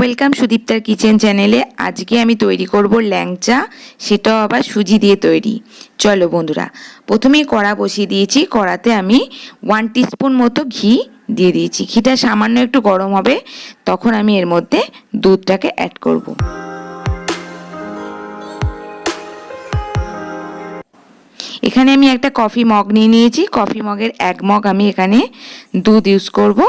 Welcome সুদীপ্তার kitchen চ্যানেলে। আজকে আমি তৈরি করব ল্যাংচা, সেটাও আবার সুজি দিয়ে তৈরি। চলো বন্ধুরা, প্রথমেই কড়া বসিয়ে দিয়েছি। কড়াতে আমি ওয়ান টিস্পুন মতো ঘি দিয়ে দিয়েছি। ঘিটা সামান্য একটু গরম হবে, তখন আমি এর মধ্যে দুধটাকে অ্যাড করব। এখানে আমি একটা কফি মগ নিয়ে নিয়েছি। কফি মগের এক মগ আমি এখানে দুধ ইউজ করব।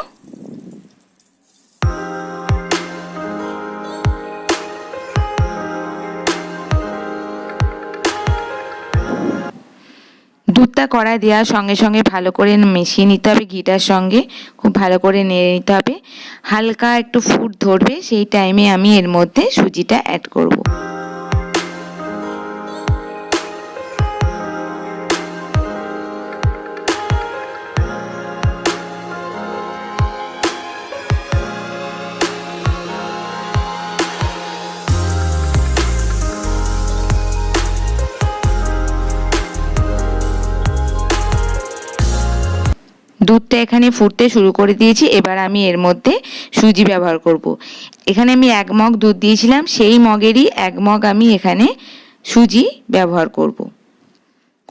দুধটা কড়ায় দেওয়ার সঙ্গে সঙ্গে ভালো করে মিশিয়ে নিতে হবে ঘিটার সঙ্গে, খুব ভালো করে নেড়ে নিতে হবে হালকা একটু ফুট ধরবে, সেই টাইমে আমি এর মধ্যে সুজিটা অ্যাড করব। দুধটা এখানে ফুটতে শুরু করে দিয়েছি। এবার আমি এর মধ্যে সুজি ব্যবহার করব। এখানে আমি এক মগ দুধ দিয়েছিলাম। সেই মগেরই এক মগ আমি এখানে সুজি ব্যবহার করব।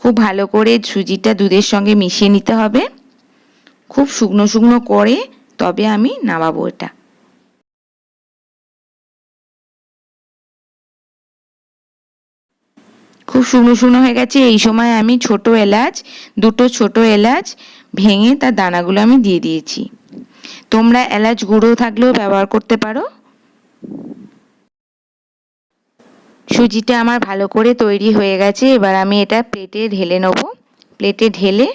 খুব ভালো করে সুজিটা দুধের সঙ্গে মিশিয়ে নিতে হবে। খুব শুকনো শুকনো করে তবে আমি নামাবো এটা। খুব শুকনো শুকনো হয়ে গেছে। এই সময় আমি ছোট এলাচ, দুটো ছোট এলাচ ভেঙে তার দানাগুলো আমি দিয়ে দিয়েছি। তোমরা এলাচ গুঁড়ো থাকলেও ব্যবহার করতে পারো। সুজিটা আমার ভালো করে তৈরি হয়ে গেছে। এবার আমি এটা প্লেটে ঢেলে নেব। প্লেটে ঢেলে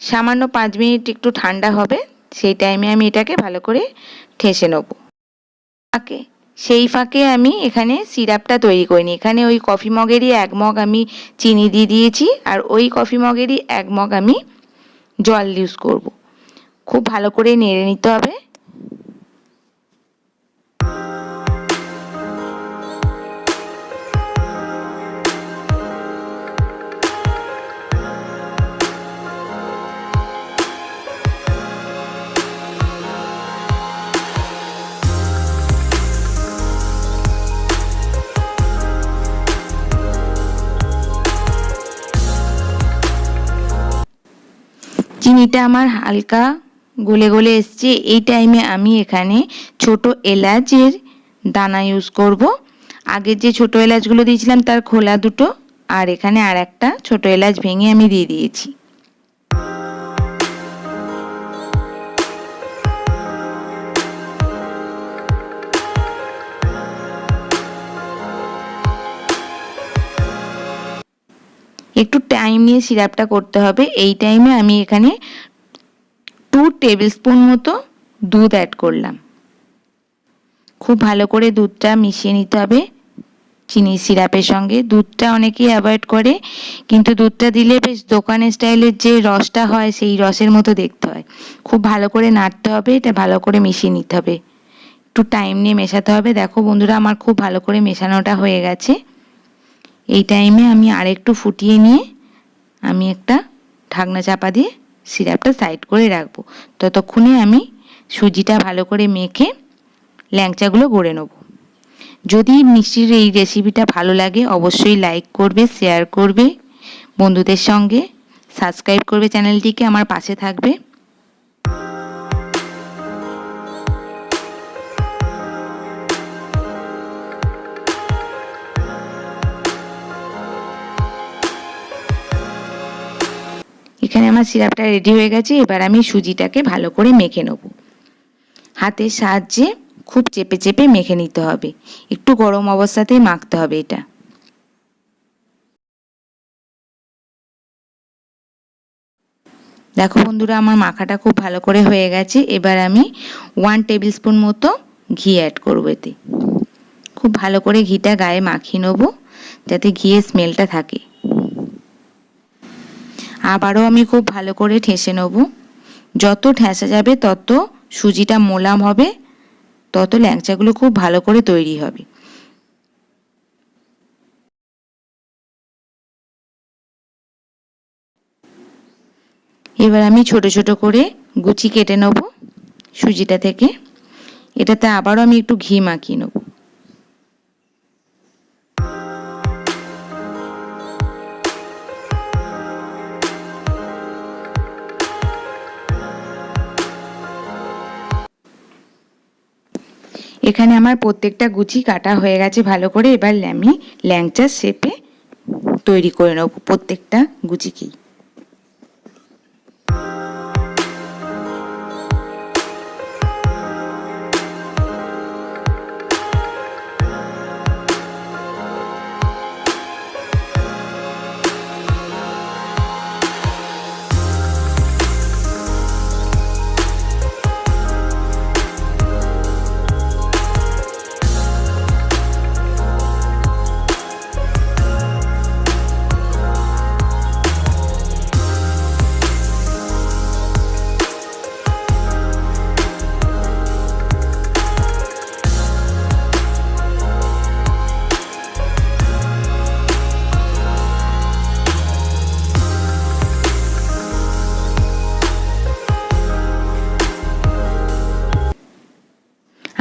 সামান্য পাঁচ মিনিট একটু ঠান্ডা হবে, সেই টাইমে আমি এটাকে ভালো করে ঠেসে নেব। ফাঁকে, সেই ফাঁকে আমি এখানে সিরাপটা তৈরি করিনি। এখানে ওই কফি মগেরই এক মগ আমি চিনি দিয়ে দিয়েছি, আর ওই কফি মগেরই এক মগ আমি জল ইউজ করব। খুব ভালো করে নেড়ে নিতে হবে। চিনিটা আমার হালকা গলে গলে এসছে। এই টাইমে আমি এখানে ছোট এলাচের দানা ইউজ করব। আগে যে ছোট এলাচগুলো দিয়েছিলাম তার খোলা দুটো আর এখানে আর একটা ছোট এলাচ ভেঙে আমি দিয়ে দিয়েছি। একটু টাইম নিয়ে সিরাপটা করতে হবে। এই টাইমে আমি এখানে টু টেবিল স্পুন মতো দুধ অ্যাড করলাম। খুব ভালো করে দুধটা মিশিয়ে নিতে হবে চিনি সিরাপের সঙ্গে। দুধটা অনেকেই অ্যাভয়েড করে, কিন্তু দুধটা দিলে বেশ দোকানের স্টাইলের যে রসটা হয়, সেই রসের মতো দেখতে হয়। খুব ভালো করে নাড়তে হবে, এটা ভালো করে মিশিয়ে নিতে হবে। একটু টাইম নিয়ে মেশাতে হবে। দেখো বন্ধুরা, আমার খুব ভালো করে মেশানোটা হয়ে গেছে। এই টাইমে আমি আরেকটু ফুটিয়ে নিয়ে আমি একটা ঢাকনা চাপা দিয়ে সিরাপটা সাইড করে রাখব। ততক্ষণে আমি সুজিটা ভালো করে মেখে ল্যাংচাগুলো গড়ে নেব। যদি মিষ্টির এই রেসিপিটা ভালো লাগে, অবশ্যই লাইক করবে শেয়ার করবে, বন্ধুদের সঙ্গে সাবস্ক্রাইব করবে চ্যানেলটিকে আমার পাশে থাকবে। এখানে আমার সিরাপটা রেডি হয়ে গেছে, এবার আমি সুজিটাকে ভালো করে মেখে নেব। হাতের সাহায্যে খুব চেপে চেপে মেখে নিতে হবে। একটু গরম অবস্থাতেই মাখতে হবে এটা। দেখো বন্ধুরা, আমার মাখাটা খুব ভালো করে হয়ে গেছে। এবার আমি ওয়ান টেবিল স্পুন মতো ঘি অ্যাড করব এতে। খুব ভালো করে ঘিটা গায়ে মাখিয়ে নেব, যাতে ঘিয়ের স্মেলটা থাকে। আবারও আমি খুব ভালো করে ঠেসে নেব। যত ঠেসা যাবে, তত সুজিটা মোলাম হবে, তত ল্যাংচাগুলো খুব ভালো করে তৈরি হবে। এবার আমি ছোট ছোট করে গুচি কেটে নেব সুজিটা থেকে। এটাতে আবারও আমি একটু ঘি মাখিয়ে নেব। এখানে আমার প্রত্যেকটা গুচি কাটা হয়ে গেছে ভালো করে। এবার আমি ল্যাংচার শেপে তৈরি করে নেব প্রত্যেকটা গুচিকেই।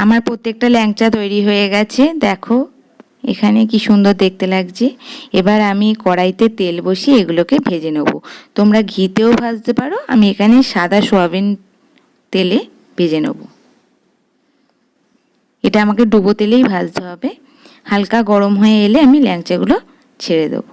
আমার প্রত্যেকটা ল্যাংচা তৈরি হয়ে গেছে, দেখো। এখানে কি সুন্দর দেখতে লাগছে। এবার আমি কড়াইতে তেল বসিয়ে এগুলোকে ভেজে নেব। তোমরা ঘিতেও ভাজতে পারো, আমি এখানে সাদা সোয়াবিন তেলে ভেজে নেব। এটা আমাকে ডুবো তেলেই ভাজতে হবে। হালকা গরম হয়ে এলে আমি ল্যাংচাগুলো ছেড়ে দেবো।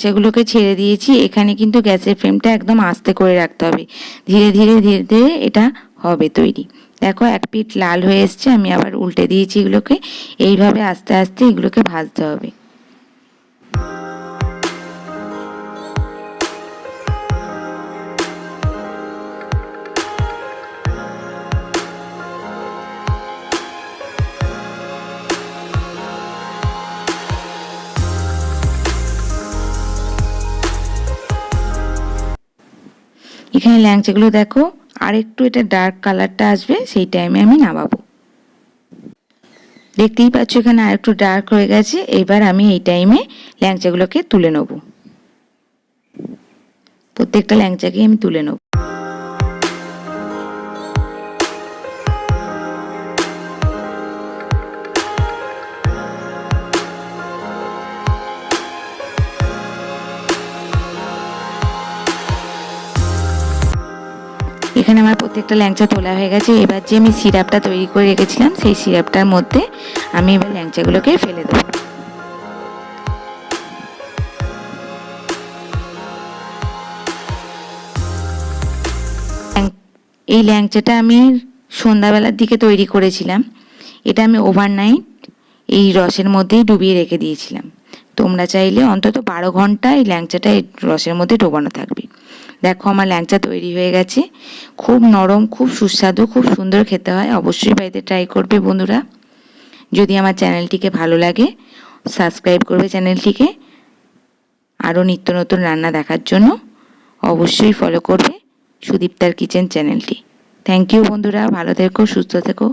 ল্যাংচাগুলোকে ছেড়ে দিয়েছি, এখানে কিন্তু গ্যাসের ফ্লেমটা একদম আস্তে করে রাখতে হবে। ধীরে ধীরে ধীরে ধীরে এটা হবে তৈরি। দেখো, এক পিঠ লাল হয়ে এসছে, আমি আবার উল্টে দিয়েছি এগুলোকে। এইভাবে আস্তে আস্তে এগুলোকে ভাজতে হবে। এখানে ল্যাংচাগুলো দেখো আর একটু এটা ডার্ক কালারটা আসবে, সেই টাইমে আমি নামাবো। দেখতেই পাচ্ছ এখানে আর একটু ডার্ক হয়ে গেছে, এবার আমি এই টাইমে ল্যাংচাগুলোকে তুলে নেব। প্রত্যেকটা ল্যাংচাকে আমি তুলে নেব। এখানে আমার প্রত্যেকটা ল্যাংচা তোলা হয়ে গেছে। এবার যে আমি সিরাপটা তৈরি করে রেখেছিলাম, সেই সিরাপটার মধ্যে আমি এবার ল্যাংচাগুলোকে ফেলে দেবো। এই ল্যাংচাটা আমি সন্ধ্যাবেলার দিকে তৈরি করেছিলাম। এটা আমি ওভারনাইট এই রসের মধ্যেই ডুবিয়ে রেখে দিয়েছিলাম। তোমরা চাইলে অন্তত বারো ঘণ্টা এই ল্যাংচাটা এই রসের মধ্যে ডোবানো থাকবে। দেখো আমার ল্যাংচা তৈরি হয়ে গেছে। খুব নরম, খুব সুস্বাদু, খুব সুন্দর খেতে হয়। অবশ্যই বাড়িতে ট্রাই করবে বন্ধুরা। যদি আমার চ্যানেলটিকে ভালো লাগে সাবস্ক্রাইব করবে চ্যানেলটিকে। আরও নিত্য নতুন রান্না দেখার জন্য অবশ্যই ফলো করবে সুদীপ্তার কিচেন চ্যানেলটি থ্যাংক ইউ বন্ধুরা, ভালো থেকো, সুস্থ থেকো।